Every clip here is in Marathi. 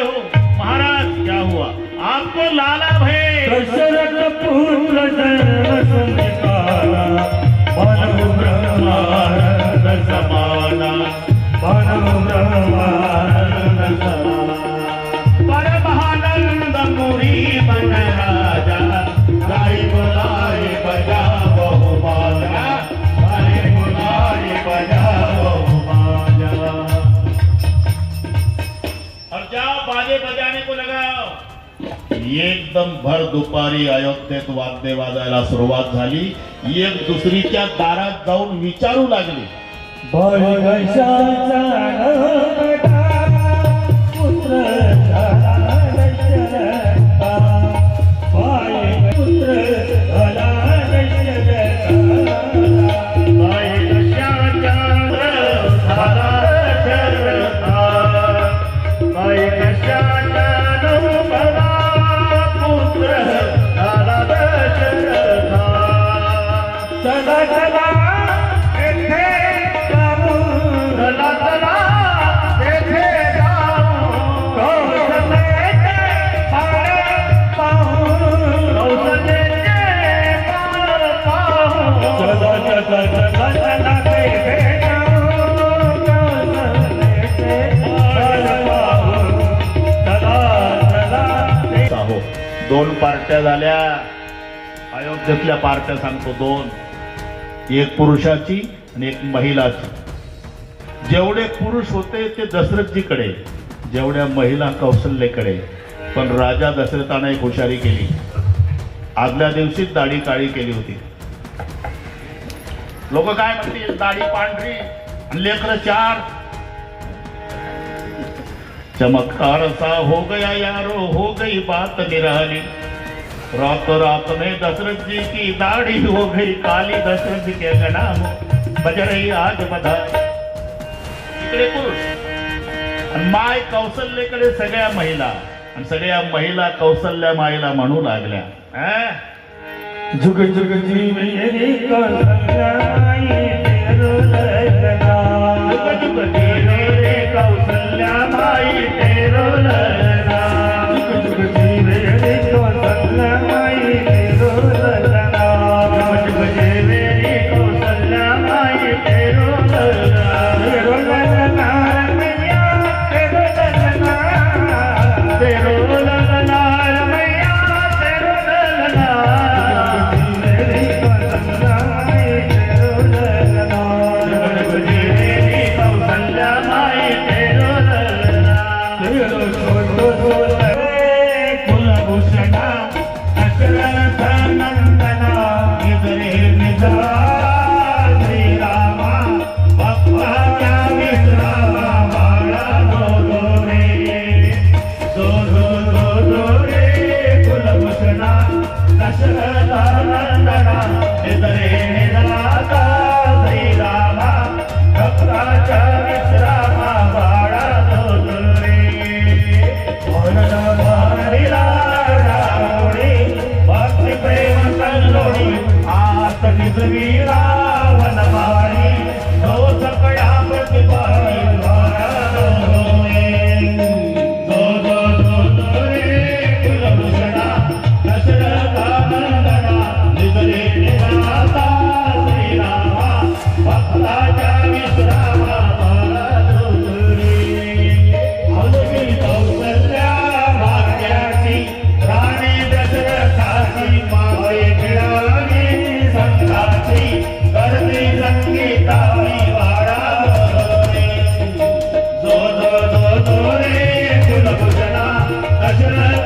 हो. महाराज क्या हुआ? आपको लाला भय एकदम भर दुपारी अयोध्येत वाद्य वाजायला सुरुवात झाली. एक दुसरीच्या दारात जाऊन विचारू लागली. दोन पार्ट्या झाल्या. अयोध्येतल्या पार्ट्या सांगतो दोन. एक पुरुषाची आणि एक महिलाची. जेवढे पुरुष होते ते दशरथजीकडे जेवढ्या महिला कौशल्यकडे पण राजा दशरथाने एक हुशारी केली. आदल्या दिवशीच दाढी काळी केली होती. लोक काय म्हणतील? दाढी पांढरी आणि चार. चमत्कार सा हो गया यारो हो गई बात निराली. रात रात में दशरथ जी की दाढ़ी हो गई काली दशरथ के गणाम बज रही आज बधाई इकडे पुरुष माय कौशल्यकडे सगळ्या महिला आणि सगळ्या महिला कौशल्या मायला म्हणू लागल्या. झुग जुग जुग जीवनी कौशल्याई तेरो ललना कौसल्या माई the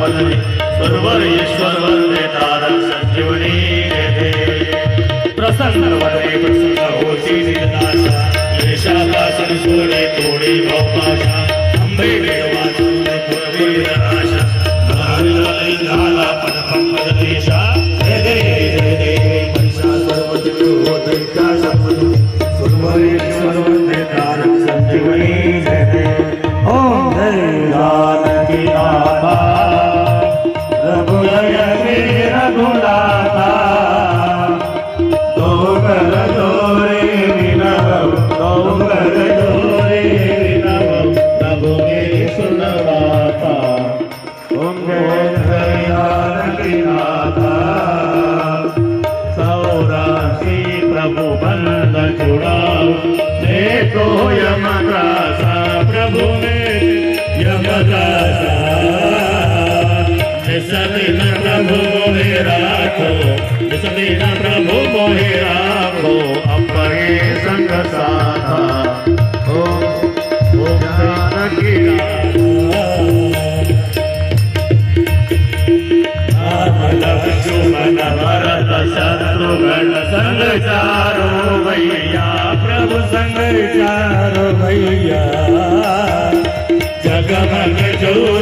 पदने सर्वरेश्वर वंदे तारक संजीवनी प्रसन्न वंदे प्रसन्न होती निर्दाशा येशापासून सोडे तोडे बापाशा अंबे रखो बिस्मिल्ला प्रभु मोहे राखो अपने संग साथा हो। ओ जानकी भरत शत्रुघ्न संग चारो भैया प्रभु संग चारो भैया जगमग ज़ोर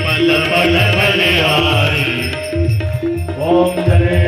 पल पल बलिहारी ओम जने